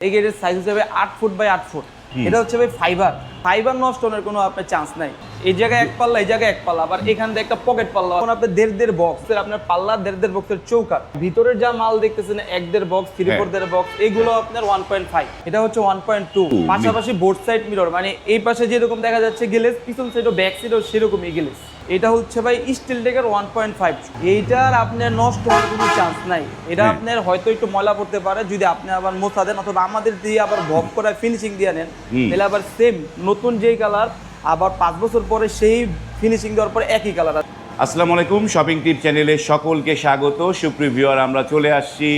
এই গেটের সাইজ হিসেবে আট ফুট বাই আট ফুট এটা হচ্ছে ভাই ফাইবার ফাইবার নষ্ট হওয়ার কোনো আপনার চান্স নাই। এই জায়গায় এক পাল্লা এই জায়গায় এক পাল্লা আবার এখান থেকে একটা পকেট পাল্লা। এখন আপনার দেড় দেড় বক্স আপনার পাল্লা দেড় দেড় বক্সের চৌকা। ভিতরের যা মাল দেখতেছেন এক দেড় বক্স থ্রি হ্যাঁ। ফোর দেড় বক্স এগুলো আপনার ওয়ান পয়েন্ট ফাইভ এটা হচ্ছে ওয়ান পয়েন্ট টু পাশাপাশি বোর্ড সাইড মিরর মানে এই পাশে যেরকম দেখা যাচ্ছে গেলেস পিছন সাইডও ব্যাক সাইডও সেরকমই গেলেস এটা হচ্ছে ভাই স্টিল টেকের ওয়ান পয়েন্ট ফাইভ এইটার আপনার নষ্ট হওয়ার কোনো চান্স নাই। এটা হ্যাঁ। আপনার হয়তো একটু ময়লা পড়তে পারে যদি আপনি আবার মোছা দেন অথবা আমাদের দিয়ে আবার ভক করে ফিনিশিং দিয়ে নেন। তাহলে আবার সেম নতুন যেই কালার আবার পাঁচ বছর পরে সেই ফিনিশিং দেওয়ার পরে একই কালার আসসালামু আলাইকুম শপিং টিপ চ্যানেলে সকলকে স্বাগত। সুপ্রিভিউয়ার আমরা চলে আসছি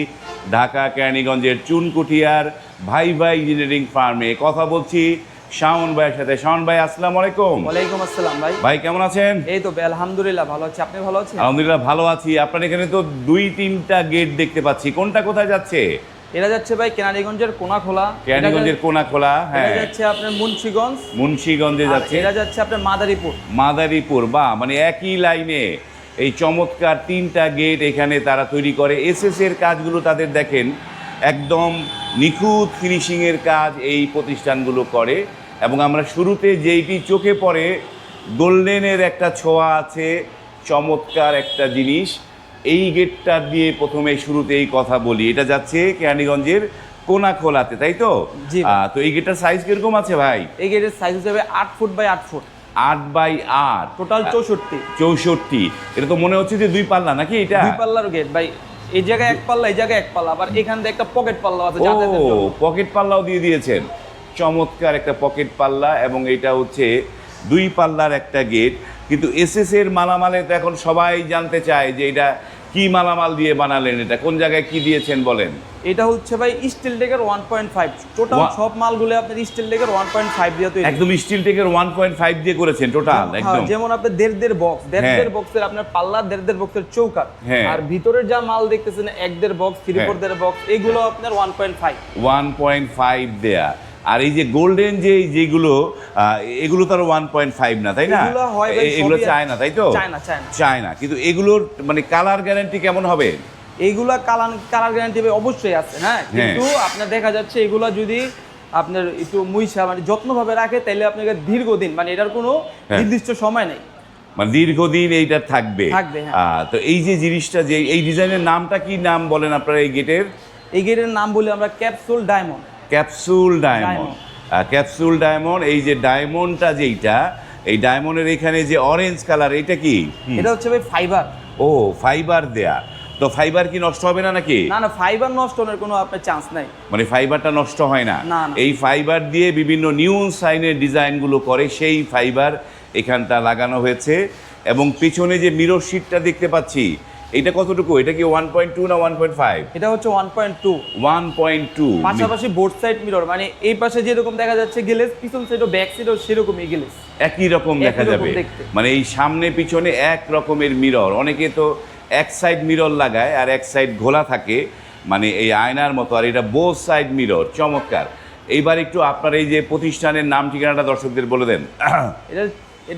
ঢাকা কেরানীগঞ্জের চুনকুটিয়ার ভাই ভাই ইঞ্জিনিয়ারিং ফার্মে। কথা বলছি শাওন ভাইয়ের সাথে। শাওন ভাই আসসালামু আলাইকুম। ওয়ালাইকুম আসসালাম ভাই। ভাই কেমন আছেন? এই তো আলহামদুলিল্লাহ ভালো আছি। আপনি ভালো আছেন? আলহামদুলিল্লাহ ভালো আছি। আপনার এখানে তো দুই তিনটা গেট দেখতে পাচ্ছি। কোনটা কোথায় যাচ্ছে? এটা যাচ্ছে ভাই কেনারিগঞ্জের কোনা খোলা কেরানীগঞ্জের কোনা খোলা এটা হ্যাঁ। যাচ্ছে আপনার মুন্সিগঞ্জ। মুন্সিগঞ্জে যাচ্ছে। এটা যাচ্ছে আপনার মাদারীপুর। মাদারীপুর বা মানে একই লাইনে এই চমৎকার তিনটা গেট এখানে তারা তৈরি করে। এসএস এর কাজগুলো তাদের দেখেন একদম নিখুঁত ফিনিশিংয়ের কাজ এই প্রতিষ্ঠানগুলো করে। এবং আমরা শুরুতে যেইটি চোখে পড়ে গোল্ডেনের একটা ছোঁয়া আছে চমৎকার একটা জিনিস। এই গেটটা দিয়ে প্রথমে শুরুতে এই কথা বলি। এটা যাচ্ছে কেরানীগঞ্জের কোনা খোলাতে তাই তো। তো এই গেটটার সাইজ কীরকম আছে ভাই? এই গেটের সাইজ হিসেবে আট ফুট বাই আট ফুট আট বাই আট। টোটাল চৌষট্টি। চৌষট্টি। এটা তো মনে হচ্ছে যে দুই পাল্লা নাকি এটা? দুই পাল্লার গেট ভাই এই জায়গায় এক পাল্লা এই জায়গায় এক পাল্লা। আবার এখান থেকে একটা পকেট পাল্লা আছে ও পকেট পাল্লাও দিয়ে দিয়েছেন। চমৎকার একটা পকেট পাল্লা এবং এটা হচ্ছে দুই পাল্লার একটা গেট কিন্তু এসএস এর মালামালে তো এখন সবাই জানতে চায় যে এটা কি মালামাল দিয়ে বানালেন এটা কোন জায়গায় কি দিয়েছেন বলেন? এটা হচ্ছে ভাই স্টিল টেকের ওয়ান পয়েন্ট ফাইভ টোটাল সব মালগুলো আপনার স্টিল টেকের ওয়ান পয়েন্ট ফাইভ দিয়ে তৈরি। একদম স্টিল টেকের ওয়ান পয়েন্ট ফাইভ দিয়ে করেছেন টোটাল হ্যাঁ, একদম। যেমন আপনার দেড় দেড় বক্স দেড় হ্যাঁ। দেড় বক্সের আপনার পাল্লা দেড় দেড় বক্সের চৌকাট হ্যাঁ। আর ভিতরের যা মাল দেখতেছেন এক দেড় বক্স থ্রি হ্যাঁ। ফোর দেড় বক্স এগুলো আপনার one point five one point five দেয়া। আর এই যে গোল্ডেন যে যেগুলো এগুলো তার ওয়ান পয়েন্ট ফাইভ না তাই না? এগুলো হয় এগুলো সবই- চায় না তাই তো? চায় না, চায় না। চায় না কিন্তু এগুলোর মানে কালার গ্যারান্টি কেমন হবে? এইগুলা কালার কালার গ্যারান্টি অবশ্যই আছে হ্যাঁ? কিন্তু আপনার দেখা যাচ্ছে এগুলা যদি আপনার একটু মুইসা মানে যত্নভাবে রাখে তাহলে আপনাকে দীর্ঘদিন মানে এটার কোনো হ্যাঁ। নির্দিষ্ট সময় নেই। মানে দীর্ঘদিন এইটা থাকবে। থাকবে, হ্যাঁ। তো এই যে জিনিসটা যে এই ডিজাইনের নামটা কি নাম বলেন আপনারা এই গেটের এই গেটের নাম বলি আমরা capsule diamond capsule diamond. Capsule diamond এই যে ডায়মন্ডটা যেইটা এই ডায়মন্ডের এখানে যে অরেঞ্জ কালার এটা কি? এটা হচ্ছে ভাই ফাইবার ও ফাইবার দেয়া। তো ফাইবার কি নষ্ট হবে না নাকি? না না ফাইবার নষ্ট হওয়ার কোনো আপনার চান্স নাই। মানে ফাইবারটা নষ্ট হয় না। এই ফাইবার দিয়ে বিভিন্ন নিউন সাইনের ডিজাইনগুলো করে সেই ফাইবার এখানটা লাগানো হয়েছে। এবং পিছনে যে মিরর শিটটা দেখতে পাচ্ছি এটা কতটুকু? এটা কি ওয়ান পয়েন্ট টু না ওয়ান পয়েন্ট ফাইভ এটা হচ্ছে one point two one point two পাশাপাশি বোর্ড সাইড মিরর মানে এই পাশে যেরকম দেখা যাচ্ছে গেলেস পিছন সাইডও ব্যাক সাইডও সেরকমই গেলেস। একই রকম দেখা যাবে। মানে এই সামনে পিছনে এক রকমের মিরর অনেকে তো এক সাইড মিরর লাগায় আর এক সাইড ঘোলা থাকে মানে এই আয়নার মতো। আর এটা বোথ সাইড মিরর চমৎকার। এইবার একটু আপনার এই যে প্রতিষ্ঠানের নাম ঠিকানাটা দর্শকদের বলে দেন। এটা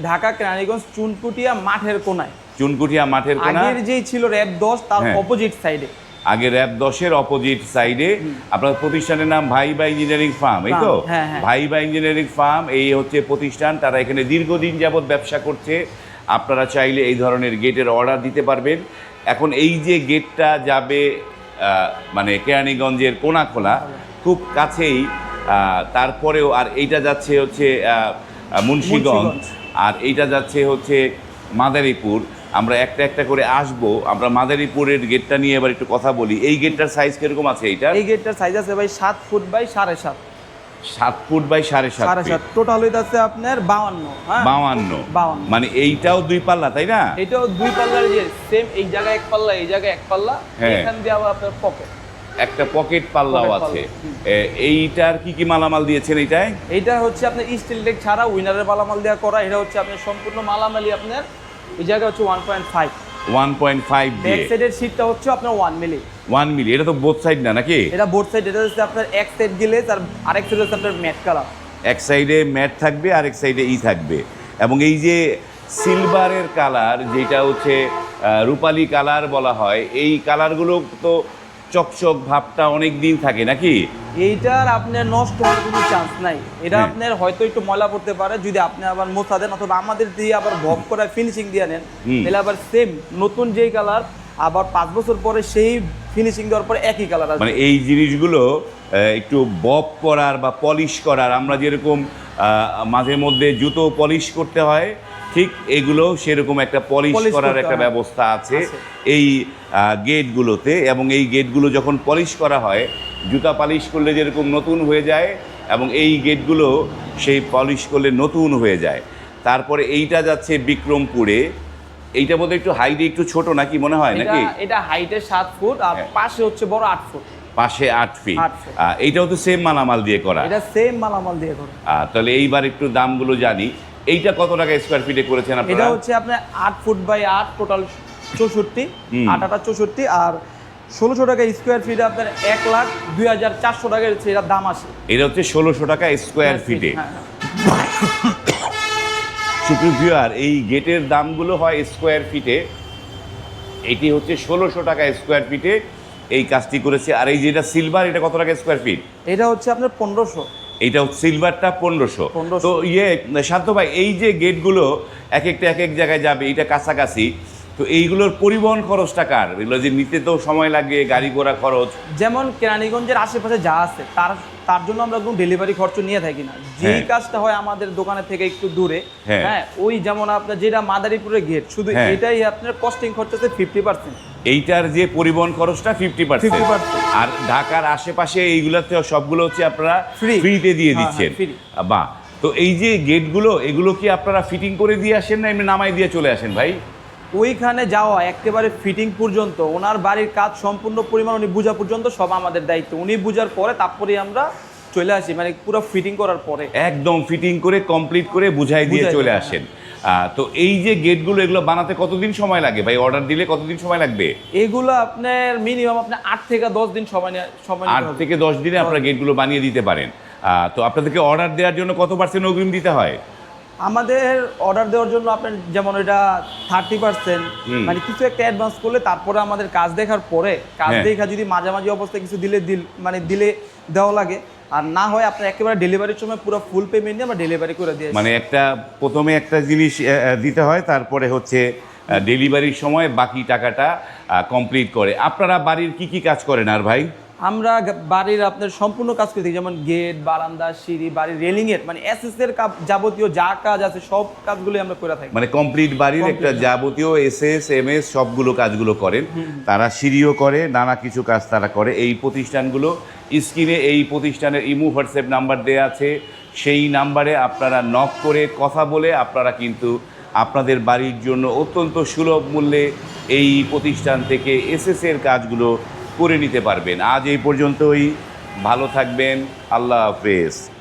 ঢাকা কেরানীগঞ্জ চুনকুটিয়া মাঠের কোনায়। চুনকুটিয়া মাঠের কোনা আগের যেই ছিল র্যাব দশ তার হ্যাঁ। অপোজিট সাইডে আগে র্যাব দশের অপোজিট সাইডে আপনার প্রতিষ্ঠানের নাম ভাই বা ইঞ্জিনিয়ারিং ফার্ম এই তো? হ্যাঁ, হ্যাঁ। ভাই বা ইঞ্জিনিয়ারিং ফার্ম এই হচ্ছে প্রতিষ্ঠান। তারা এখানে দীর্ঘদিন যাবৎ ব্যবসা করছে। আপনারা চাইলে এই ধরনের গেটের অর্ডার দিতে পারবেন। এখন এই যে গেটটা যাবে মানে কেরানীগঞ্জের কোনাখোলা খুব কাছেই তারপরেও আর এইটা যাচ্ছে হচ্ছে মুন্সিগঞ্জ। আর এইটা যাচ্ছে হচ্ছে মাদারীপুর। আমরা একটা একটা করে আসব আমরা মাদারীপুরের গেটটা নিয়ে এবার একটু কথা বলি। এই গেটটার সাইজ কীরকম আছে এইটা এই গেটটার সাইজ আছে ভাই সাত ফুট বাই সাড়ে সাত। সাত ফুট বাই সাড়ে সাত সাড়ে সাত। টোটাল হইতাছে আপনার বাউান্ন হ্যাঁ? বাউান্ন। বাউান্ন। মানে এইটাও দুই পাল্লা তাই না? এটাও দুই পাল্লার যে সেম এই জায়গায় এক পাল্লা এই জায়গায় এক পাল্লা হ্যাঁ। এখান দিয়ে আবার আপনার পকেট একটা পকেট পাল্লাও আছে। এইটার কি কি মালামাল দিয়েছেন এইটায়? এইটা হচ্ছে আপনার স্টিল ডেক ছাড়া উইনারের মালামাল দেওয়া করা এটা হচ্ছে আপনার সম্পূর্ণ মালামালি আপনার এই জায়গা হচ্ছে one point five one point five back সাইডের সিটটা হচ্ছে আপনার ওয়ান মিলি ওয়ান মিলি এটা তো বোথ সাইড না নাকি? এটা বোথ সাইড এটা হচ্ছে আপনার এক সাইড গিলেজ আর আরেক সাইড হচ্ছে আপনার ম্যাট কালার এক সাইডে ম্যাট থাকবে আর এক সাইডে ই থাকবে। এবং এই যে সিলভারের কালার যেটা হচ্ছে রূপালি কালার বলা হয় এই কালারগুলো তো চকচক ভাবটা অনেক দিন থাকে নাকি? এইটার আপনার নষ্ট হওয়ার কোনো চান্স নাই। এটা হ্যাঁ। আপনার হয়তো একটু ময়লা পড়তে পারে যদি আপনি আবার মোছা দেন অথবা আমাদের দিয়ে আবার ভব করে ফিনিশিং দিয়ে নেন তাহলে আবার সেম নতুন যেই কালার আবার পাঁচ বছর পরে সেই ফিনিশিং দেওয়ার পরে একই কালার আসবে। মানে এই জিনিসগুলো একটু বব করার বা পলিশ করার আমরা যেরকম মাঝে মধ্যে জুতো পলিশ করতে হয়। ঠিক এগুলো সেরকম একটা পলিশ করার একটা ব্যবস্থা আছে। এই গেটগুলোতে এবং এই গেটগুলো যখন পলিশ করা হয় জুতা পালিশ করলে যেরকম নতুন হয়ে যায় এবং এই গেটগুলো সেই পলিশ করলে নতুন হয়ে যায়। তারপরে এইটা যাচ্ছে বিক্রমপুরে। এইটা বোধহয় একটু হাইটে একটু ছোট নাকি মনে হয় নাকি? এটা হাইটে সাত ফুট আর হ্যাঁ। পাশে হচ্ছে বড় আট ফুট। পাশে আট ফিট এইটাও তো সেম মালামাল দিয়ে করা। এটা সেম মালামাল দিয়ে করা। তাহলে এইবার একটু দামগুলো জানি। এইটা কত টাকা স্কোয়ার ফিটে করেছেন এটা হচ্ছে আপনার আট ফুট বাই আট টোটাল চৌষট্টি। আট আটা চৌষট্টি। আর ষোলোশো টাকা স্কোয়ার ফিট আপনার এক লাখ দুই হাজার চারশো টাকার এটার দাম আসে এটা হচ্ছে ষোলোশো টাকা স্কোয়ার ফিটে হ্যাঁ। এই গেটের দামগুলো হয় স্কোয়ার ফিটে এটি হচ্ছে ষোলোশো টাকা স্কোয়ার ফিটে এই কাজটি করেছে। আর এই যেটা সিলভার এটা কত টাকা স্কোয়ার ফিট এটা হচ্ছে আপনার পনেরোশো। এইটা সিলভারটা পনেরোশো। 1500 তো ইয়ে শান্ত ভাই এই যে গেটগুলো এক একটা এক এক জায়গায় যাবে এটা কাছাকাছি তো এইগুলোর পরিবহন খরচটা কার এগুলো যে নিতে তো সময় লাগে গাড়ি ঘোড়া খরচ যেমন কেরানীগঞ্জের আশেপাশে যা আছে তার তার জন্য আমরা কোনো ডেলিভারি খরচ নিয়ে থাকি না যেই হ্যাঁ। কাজটা হয় আমাদের দোকানের থেকে একটু দূরে হ্যাঁ। হ্যাঁ ওই যেমন আপনার যেটা মাদারীপুরের গেট শুধু হ্যাঁ। এটাই আপনার কস্টিং খরচ আছে ফিফটি পার্সেন্ট এইটার যে পরিবহন খরচটা ফিফটি পার্সেন্ট 50% আর ঢাকার আশেপাশে এইগুলোতে সবগুলো হচ্ছে আপনারা। ফ্রিতে দিয়ে দিচ্ছেন। বাহ তো এই যে গেটগুলো এগুলো কি আপনারা ফিটিং করে দিয়ে আসেন না এমনি নামাই দিয়ে চলে আসেন ভাই ওইখানে যাওয়া একেবারে ফিটিং পর্যন্ত ওনার বাড়ির কাজ সম্পূর্ণ পরিমাণ উনি বোঝা পর্যন্ত সব আমাদের দায়িত্ব। উনি বুঝার পরে তারপরে আমরা চলে আসি মানে পুরো ফিটিং করার পরে। একদম ফিটিং করে কমপ্লিট করে বুঝাই দিয়ে চলে আসেন। তো এই যে গেটগুলো এগুলো বানাতে কতদিন সময় লাগে? ভাই অর্ডার দিলে কতদিন সময় লাগবে? এগুলো আপনার মিনিমাম আপনার আট থেকে দশ দিন সময় সময় আট থেকে দশ দিনে আপনারা গেটগুলো বানিয়ে দিতে পারেন। তো আপনাদেরকে অর্ডার দেওয়ার জন্য কত পার্সেন্ট অগ্রিম দিতে হয়? আমাদের অর্ডার দেওয়ার জন্য আপনার যেমন এটা থার্টি পার্সেন্ট মানে কিছু একটা অ্যাডভান্স করলে তারপরে আমাদের কাজ দেখার পরে কাজ হ্যাঁ। দেখা যদি মাঝামাঝি অবস্থায় কিছু দিলে দিল মানে দিলে দেওয়া লাগে। আর না হয় আপনার একেবারে ডেলিভারির সময় পুরো ফুল পেমেন্ট নিয়ে আমরা ডেলিভারি করে দিয়ে মানে একটা প্রথমে একটা জিনিস দিতে হয় তারপরে হচ্ছে ডেলিভারির সময় বাকি টাকাটা কমপ্লিট করে। আপনারা বাড়ির কি কি কাজ করেন আর ভাই? আমরা বাড়ির আপনার সম্পূর্ণ কাজ করে থাকি যেমন গেট বারান্দা সিঁড়ি বাড়ির রেলিং এর মানে এসএস এর কাজ যাবতীয় যা কাজ আছে সব কাজগুলো আমরা করে থাকি। মানে কমপ্লিট বাড়ির একটা যাবতীয় এস এস এম এস সবগুলো কাজগুলো করেন। তারা সিঁড়িও করে নানা কিছু কাজ তারা করে। এই প্রতিষ্ঠানগুলো স্ক্রিনে এই প্রতিষ্ঠানের ইমো হোয়াটসঅ্যাপ নাম্বার দেওয়া আছে। সেই নাম্বারে আপনারা নক করে কথা বলে আপনারা কিন্তু আপনাদের বাড়ির জন্য অত্যন্ত সুলভ মূল্যে এই প্রতিষ্ঠান থেকে এসএস এর কাজগুলো করে নিতে পারবেন। আজ এই পর্যন্তই। ভালো থাকবেন। আল্লাহ হাফেজ।